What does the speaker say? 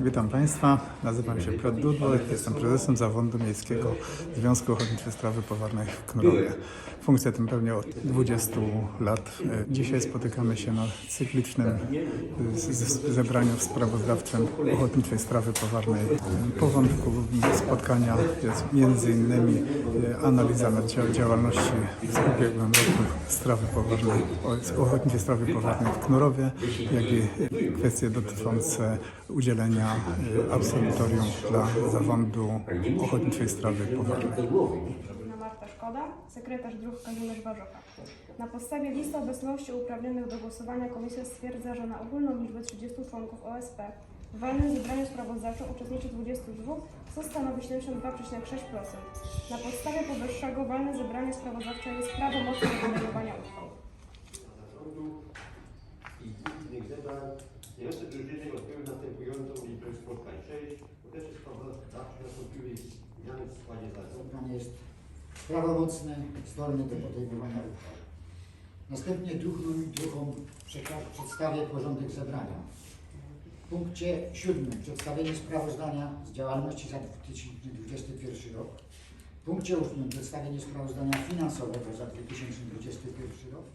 Witam Państwa, nazywam się Piotr Dudło, jestem prezesem Zarządu Miejskiego Związku Ochotniczej Straży Pożarnej w Knurowie. Funkcję tę pełnię od 20 lat. Dzisiaj spotykamy się na cyklicznym zebraniu sprawozdawczym Ochotniczej Straży Pożarnej. Po wątku spotkania jest innymi e, analiza działalności z ubiegłym roku Straży Pożarnej, Ochotniczej Straży Pożarnej w Knurowie, jak i e, kwestie dotyczące udzielenia e, absolutorium dla zarządu Ochotniczej Straży Pożarnej. Marta Szkoda, sekretarz druh Kazimierz Warzocha. Na podstawie listy obecności uprawnionych do głosowania komisja stwierdza, że na ogólną liczbę 30 członków OSP w walnym zebraniu sprawozdawczym uczestniczy 22, co stanowi 72,6%. Na podstawie powyższego walne zebranie sprawozdawcze jest prawomocne do podejmowania uchwał. i drużyny odbyły następującą jest prawomocne, zdolne do podejmowania uchwał. Następnie druhnom i druhom przedstawię porządek zebrania. W punkcie siódmym przedstawienie sprawozdania z działalności za 2021 rok. W punkcie ósmym przedstawienie sprawozdania finansowego za 2021 rok.